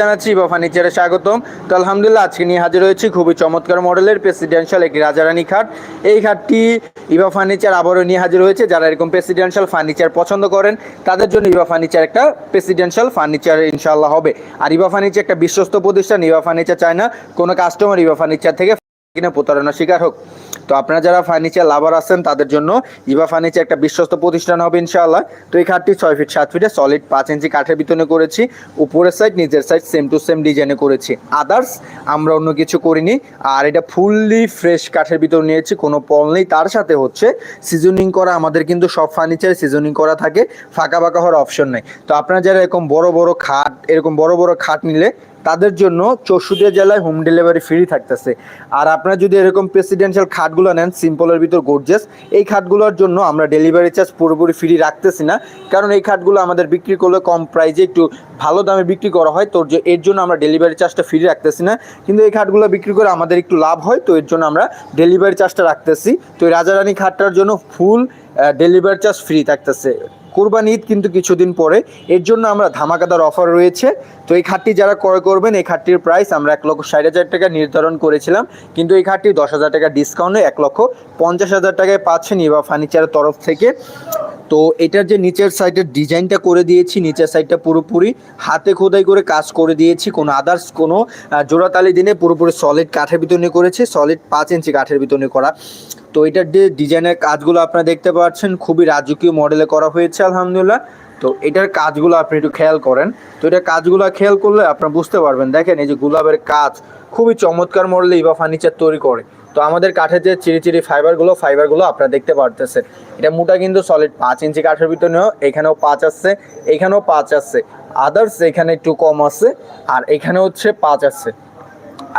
জানাচ্ছি বা ফার্নিচারে স্বাগতম। তো আলহামদুলিল্লাহ, আজকে নিয়ে হাজির হয়েছি খুবই চমৎকার মডেলের প্রেসিডেন্সিয়াল একটি রাজারানী খাট। এই খাটটি ইভা ফার্নিচার আবারও নিয়ে হাজির হয়েছে। যারা এরকম প্রেসিডেন্সিয়াল ফার্নিচার পছন্দ করেন, তাদের জন্য ইভা ফার্নিচার একটা প্রেসিডেন্সিয়াল ফার্নিচার ইনশাল্লাহ হবে। আর ইভা ফার্নিচার একটা বিশ্বস্ত প্রতিষ্ঠান ইভা ফার্নিচার চায় না কোনো কাস্টমার ইভা ফার্নিচার থেকে কিনা প্রতারণার শিকার হোক। তো আপনারা যারা ফার্নিচার লাভার আছেন, তাদের জন্য ইভা ফার্নিচার একটা বিশ্বস্ত প্রতিষ্ঠান হবে ইনশাআল্লাহ। তো এই খাটটি ছয় ফিট সাত ফিটে সলিড পাঁচ ইঞ্চি কাঠের ভিতরে করেছি। উপরের সাইড নিজের সাইড সেম টু সেম ডিজাইনে করেছি। আদার্স আমরা অন্য কিছু করিনি। আর এটা ফুললি ফ্রেশ কাঠের ভিতর নিয়েছি, কোনো পল নেই। তার সাথে হচ্ছে সিজনিং করা, আমাদের কিন্তু সব ফার্নিচারে সিজনিং করা থাকে। ফাঁকা ফাঁকা হওয়ার অপশন নেই। তো আপনারা যারা এরকম বড় বড় খাট, এরকম বড় বড় খাট নিলে তাদের জন্য চৌষট্টি জেলায় হোম ডেলিভারি ফ্রি থাকতেছে। আর আপনারা যদি এরকম প্রেসিডেন্সিয়াল খাটগুলো নেন সিম্পলের ভিতর গোর্জেস এই খাটগুলোর জন্য আমরা ডেলিভারি চার্জ পুরোপুরি ফ্রি রাখতেছি না। কারণ এই খাটগুলো আমাদের বিক্রি করলে কম প্রাইজে একটু ভালো দামে বিক্রি করা হয়, তো যে এর জন্য আমরা ডেলিভারি চার্জটা ফ্রি রাখতেছি না। কিন্তু এই খাটগুলো বিক্রি করে আমাদের একটু লাভ হয়, তো এর জন্য আমরা ডেলিভারি চার্জটা রাখতেছি। তো রাজারানী খাটটার জন্য ফুল ডেলিভারি চার্জ ফ্রি থাকতেছে। কোরবানি ঈদ কিন্তু কিছুদিন পরে। এর জন্য আমরা ধামাকাদার অফার রয়েছে। তো এই খাটটি যারা ক্রয় করবেন, এই খাটটির প্রাইস আমরা এক লক্ষ ষাট হাজার টাকা নির্ধারণ করেছিলাম। কিন্তু এই খাটটি দশ হাজার টাকা ডিসকাউন্টে এক লক্ষ পঞ্চাশ হাজার টাকায় পাচ্ছেন ইভা ফার্নিচারের তরফ থেকে। তো এটার যে নিচের সাইডের ডিজাইনটা করে দিয়েছি, নিচের সাইডটা পুরোপুরি, হাতে খোদাই করে কাজ করে দিয়েছি, কোনো আদার্স কোনো জোড়াতালি দিনে পুরোপুরি সলিড কাঠের ভিতরে করেছি সলিড পাঁচ ইঞ্চি কাঠের ভিতরে করা। তো এটার যে ডিজাইনের কাজগুলো আপনারা দেখতে পাচ্ছেন, খুবই রাজকীয় মডেলে করা হয়েছে, আলহামদুলিল্লাহ। তো এটার কাজগুলো আপনি একটু খেয়াল করেন। তো এটার কাজগুলো খেয়াল করলে আপনারা বুঝতে পারবেন, দেখেন এই যে গোলাপের কাজ, খুবই চমৎকার মডেলে ইভা ফার্নিচার তৈরি করে। তো আমাদের কাঠের যে চিরি চিরি ফাইবারগুলো ফাইবারগুলো আপনারা দেখতে পারতেছেন। এটা মোটা কিন্তু সলিড পাঁচ ইঞ্চি কাঠের ভিতরেও, এখানেও পাঁচ আসছে, এখানেও পাঁচ আসছে। আদার্স এখানে একটু কম আছে আর এখানে হচ্ছে পাঁচ আছে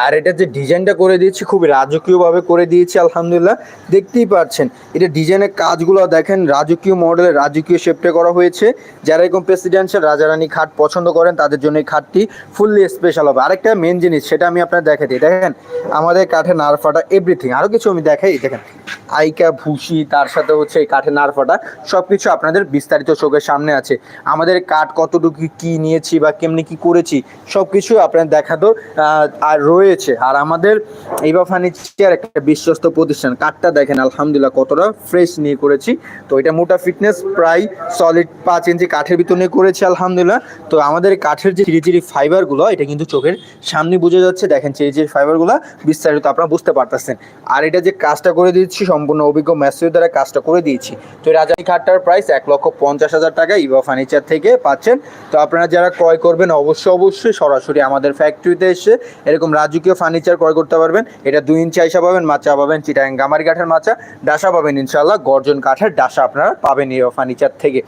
আর এটা যে ডিজাইনটা করে দিয়েছি খুবই রাজকীয়ভাবে করে দিয়েছি, আলহামদুলিল্লাহ। দেখতেই পাচ্ছেন, এটা ডিজাইনের কাজগুলো দেখেন, রাজকীয় মডেলের রাজকীয় শেপটে করা হয়েছে। যারা এরকম প্রেসিডেন্সিয়াল রাজারানী খাট পছন্দ করেন, তাদের জন্য এই খাটটি ফুললি স্পেশাল হবে। আরেকটা মেন জিনিস, সেটা আমি আপনার দেখাই দিই। দেখেন, আমাদের কাঠে নারফাটা এভরিথিং আরও কিছু আমি দেখাই, দেখেন। আইকা, ভুসি, তার সাথে হচ্ছে এই কাঠের নারফাটা সব কিছু আপনাদের বিস্তারিত চোখের সামনে আছে। আমাদের কাঠ কতটুকু কি নিয়েছি বা কেমনি কি করেছি সব কিছু আপনার দেখাতো আর রয়েছে। আর আমাদের এইবা ফার্নিচার একটা বিশ্বস্ত প্রতিষ্ঠান। কাঠটা দেখেন, আলহামদুলিল্লাহ কতটা ফ্রেশ নিয়ে করেছি। তো এটা মোটা ফিটনেস প্রায় সলিড পাঁচ ইঞ্চি কাঠের ভিতর নিয়ে করেছি, আলহামদুলিল্লাহ। তো আমাদের কাঠের যে চিরি চিরি ফাইবারগুলো এটা কিন্তু চোখের সামনে বুঝে যাচ্ছে। দেখেন চিরি চিরি ফাইবারগুলো বিস্তারিত আপনারা বুঝতে পারতেছেন। আর এটা যে কাজটা করে দিচ্ছি, সম্পূর্ণ অভিজ্ঞ ম্যাসিও দ্বারা কাজটা করে দিয়েছি। তো রাজানি খাটটার প্রাইস এক লক্ষ পঞ্চাশ হাজার টাকা, ইভা ফার্নিচার থেকে পাচ্ছেন। তো আপনারা যারা ক্রয় করবেন, অবশ্যই অবশ্যই সরাসরি আমাদের ফ্যাক্টরিতে এসে এরকম রাজকীয় ফার্নিচার ক্রয় করতে পারবেন। এটা দুই ইঞ্চি আইসা পাবেন, মাচা পাবেন চিটাং গামারি কাঠের মাচা, ডাসা পাবেন ইনশাল্লাহ গর্জন কাঠের ডাসা আপনারা পাবেন ইভা ফার্নিচার থেকে।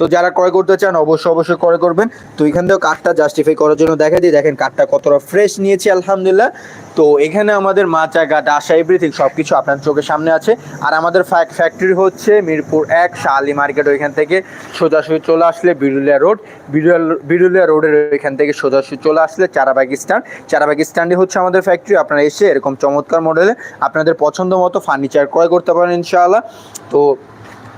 তো যারা ক্রয় করতে চান, অবশ্যই অবশ্যই ক্রয় করবেন। তো এখান থেকেও কাঠটা জাস্টিফাই করার জন্য দেখা দিই দেখেন কাঠটা কতটা ফ্রেশ নিয়েছি, আলহামদুলিল্লাহ। তো এখানে আমাদের মাচা, গাট, আশা এভরিথিং সব কিছু আপনার চোখের সামনে আছে। আর আমাদের ফ্যাক্টরি হচ্ছে মিরপুর এক, শালি মার্কেট ওইখান থেকে সোজাসুজি চলে আসলে বিরুলিয়া রোড। বিরুলিয়া বিরুলিয়া রোডের ওইখান থেকে সোজাসুজি চলে আসলে চারাবাগ স্ট্যান্ড চারাবাগ স্ট্যান্ডে হচ্ছে আমাদের ফ্যাক্টরি আপনারা এসে এরকম চমৎকার মডেলে আপনাদের পছন্দ মতো ফার্নিচার ক্রয় করতে পারেন ইনশাআল্লাহ। তো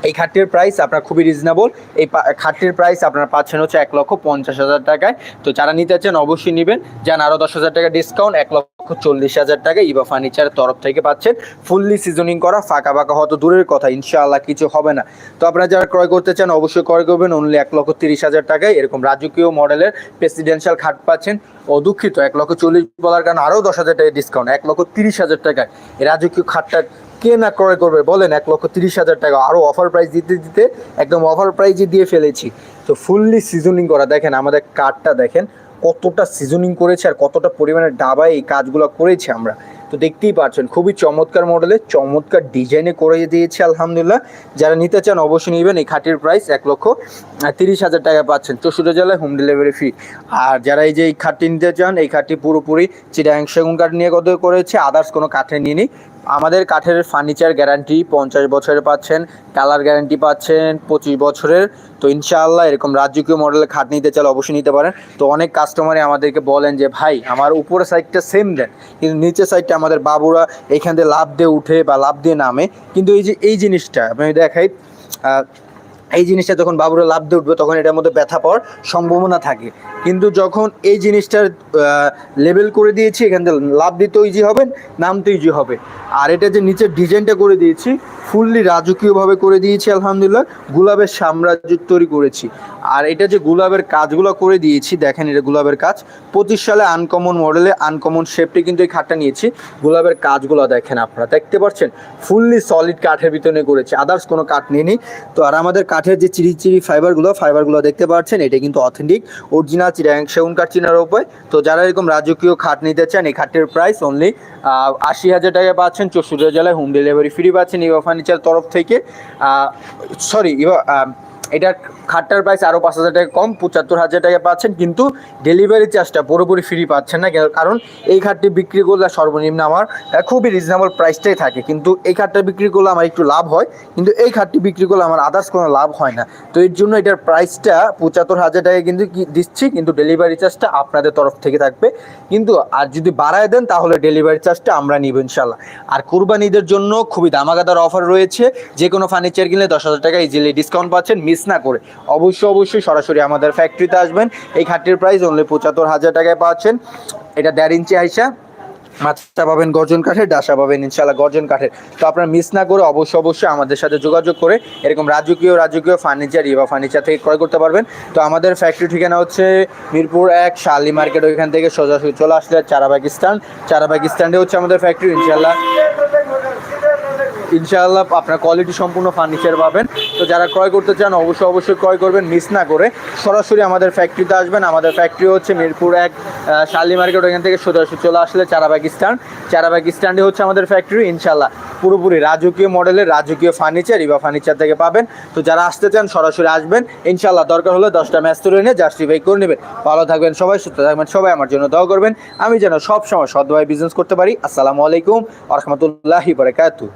এই খাটটির প্রাইস আপনার খুবই রিজনেবল এই খাটটির প্রাইস আপনার পাচ্ছেন হচ্ছে এক লক্ষ পঞ্চাশ হাজার টাকায়। তো যারা নিতে চান অবশ্যই নেবেন। যান আরও দশ হাজার টাকা ডিসকাউন্ট এক লক্ষ চল্লিশ হাজার টাকা ইবা ফার্নিচারের তরফ থেকে পাচ্ছেন। ফুললি সিজনিং করা ফাঁকা ফাঁকা হয়তো দূরের কথা, ইনশাআল্লাহ কিছু হবে না। তো আপনারা যারা ক্রয় করতে চান, অবশ্যই ক্রয় করবেন। অনলি এক লক্ষ তিরিশ হাজার টাকায় এরকম রাজকীয় মডেলের প্রেসিডেন্সিয়াল খাট পাচ্ছেন। ও দুঃখিত এক লক্ষ চল্লিশ বলার কারণে আরও দশ হাজার টাকা ডিসকাউন্ট এক লক্ষ তিরিশ হাজার টাকায়। রাজকীয় খাটটা কে না ক্রয় করবে বলেন, এক লক্ষ তিরিশ হাজার টাকা। আরও অফার প্রাইস দিতে দিতে একদম অফার প্রাইজে দিয়ে ফেলেছি। তো ফুললি সিজনিং করা, দেখেন আমাদের কাঠটা দেখেন। কতটা সিজনিং করেছে আর কতটা পরিমাণে ডাবায় এই কাজগুলো করেছি আমরা। তো দেখতেই পাচ্ছেন খুবই চমৎকার মডেলে চমৎকার ডিজাইনে করে দিয়েছে, আলহামদুলিল্লাহ। যারা নিতে চান অবশ্যই নেবেন, এই খাটির প্রাইস এক লক্ষ তিরিশ হাজার টাকা পাচ্ছেন। চৌষট্টি জেলায় হোম ডেলিভারি ফ্রি আর যারা এই যে এই খাটটি নিতে চান, এই খাটটি পুরোপুরি চিটাং সেগুন কাঠ নিয়ে কত করেছে আদার্স কোনো কাঠে নিয়ে নিই আমাদের কাঠের ফার্নিচার গ্যারান্টি পঞ্চাশ বছরের পাচ্ছেন কালার গ্যারান্টি পাচ্ছেন, পঁচিশ বছরের। তো ইনশাআল্লাহ এরকম রাজ্যকীয় মডেলের খাট নিতে চাল অবশ্যই নিতে পারেন। তো অনেক কাস্টমারই আমাদেরকে বলেন যে, ভাই, আমার উপরের সাইডটা সেম দেন, কিন্তু নিচের সাইডটা আমাদের বাবুরা এইখান দিয়ে লাভ দিয়ে উঠে বা লাভ দিয়ে নামে। কিন্তু এই যে, এই জিনিসটা আমি দেখাই এই জিনিসটা যখন বাবুরা লাভ দিয়ে উঠবে, তখন এটার মধ্যে ব্যথা পাওয়ার সম্ভাবনা থাকে। কিন্তু যখন এই জিনিসটার লেভেল করে দিয়েছি, এখান থেকে লাভ দিতেও ইজি হবে, নামতে ইজি হবে। আর এটা যে নিচের ডিজাইনটা করে দিয়েছি ফুললি রাজকীয়ভাবে করে দিয়েছি, আলহামদুলিল্লাহ। গুলাবের সাম্রাজ্য তৈরি করেছি। আর এটা যে গুলাবের কাজগুলো করে দিয়েছি, দেখেন এটা গুলাবের কাজ। পঁচিশ সালে আনকমন মডেলে আনকমন শেপটি কিন্তু এই খাটটা নিয়েছি। গুলাবের কাজগুলো দেখেন আপনারা। দেখতে পাচ্ছেন ফুললি সলিড কাঠের ভিতরে করেছি। আদার্স কোনো কাঠ নিয়ে তো আর আমাদের কাঠের যে চিরি চিরি ফাইবারগুলো ফাইবারগুলো দেখতে পাচ্ছেন, এটা কিন্তু অথেন্টিক অরিজিনাল চিরাং সেগুন কাঠ চিনার উপরে তো যারা এরকম রাজকীয় খাট নিতে চান, এই খাটটির প্রাইস অনলি আশি হাজার টাকা পাচ্ছেন, চৌষট্টি জেলায় হোম ডেলিভারি ফ্রি পাচ্ছেন ইভা ফার্নিচার তরফ থেকে। সরি ইভা এটার খাটটার প্রাইস আরও পাঁচ হাজার টাকা কম, পঁচাত্তর হাজার টাকা পাচ্ছেন, কিন্তু ডেলিভারি চার্জটা পুরোপুরি ফ্রি পাচ্ছেন না কারণ এই খাটটি বিক্রি করলে সর্বনিম্ন আমার খুবই রিজনেবল প্রাইসটাই থাকে, কিন্তু এই খাটটা বিক্রি করলে আমার একটু লাভ হয়, কিন্তু এই খাটটি বিক্রি করলে আমার আদার্স কোনো লাভ হয় না। তো এর জন্য এটার প্রাইসটা পঁচাত্তর হাজার টাকা কিন্তু দিচ্ছি, কিন্তু ডেলিভারি চার্জটা আপনাদের তরফ থেকে থাকবে। কিন্তু আর যদি বাড়ায় দেন, তাহলে ডেলিভারি চার্জটা আমরা নিব ইনশাল্লাহ আর কুরবানিদের জন্য খুবই দামাগাদার অফার রয়েছে যে কোনো ফার্নিচার কিনলে দশ হাজার টাকা ইজিলি ডিসকাউন্ট পাচ্ছেন মিস না করে, অবশ্যই অবশ্যই সরাসরি আমাদের ফ্যাক্টরিতে আসবেন। এই খাটটির প্রাইস অনলি পঁচাত্তর হাজার টাকায় পাচ্ছেন। এটা দেড় ইঞ্চি আইসা, মাছটা পাবেন গর্জন কাঠের, ডাসা পাবেন ইনশাল্লাহ গর্জন কাঠের। তো আপনারা মিস না করে অবশ্যই অবশ্যই আমাদের সাথে যোগাযোগ করে এরকম রাজকীয় রাজকীয় ফার্নিচার ইবা ফার্নিচার থেকে ক্রয় করতে পারবেন। তো আমাদের ফ্যাক্টরি ঠিকানা হচ্ছে মিরপুর এক, শালি মার্কেট ওইখান থেকে সোজাসুজি চলে আসলে চারা পাকিস্তান চারা স্ট্যান্ডে হচ্ছে আমাদের ফ্যাক্টরি ইনশাল্লাহ ইনশাআল্লাহ আপনার কোয়ালিটি সম্পূর্ণ ফার্নিচার পাবেন। তো যারা ক্রয় করতে চান, অবশ্যই অবশ্যই ক্রয় করবেন মিস না করে সরাসরি আমাদের ফ্যাক্টরিতে আসবেন। আমাদের ফ্যাক্টরি হচ্ছে মিরপুর এক শালি মার্কেট ওইখান থেকে সোজাসুজি চলে আসলে চারাবাগ স্ট্যান্ড চারাবাগ স্ট্যান্ডে হচ্ছে আমাদের ফ্যাক্টরি ইনশাআল্লাহ পুরোপুরি রাজকীয় মডেলের রাজকীয় ফার্নিচার ইবা ফার্নিচার থেকে পাবেন। তো যারা আসতে চান, সরাসরি আসবেন। ইনশাআল্লাহ দরকার হলে দশটা ম্যাচ তুলে নিয়ে জাস্টিফাই করে নেবেন। ভালো থাকবেন সবাই, সুস্থ থাকবেন সবাই, আমার জন্য দোয়া করবেন। আমি যেন সব সময় সদ্ভাবে বিজনেস করতে পারি। আসসালামু আলাইকুম আ রহমতুল্লাহি বারাকাতু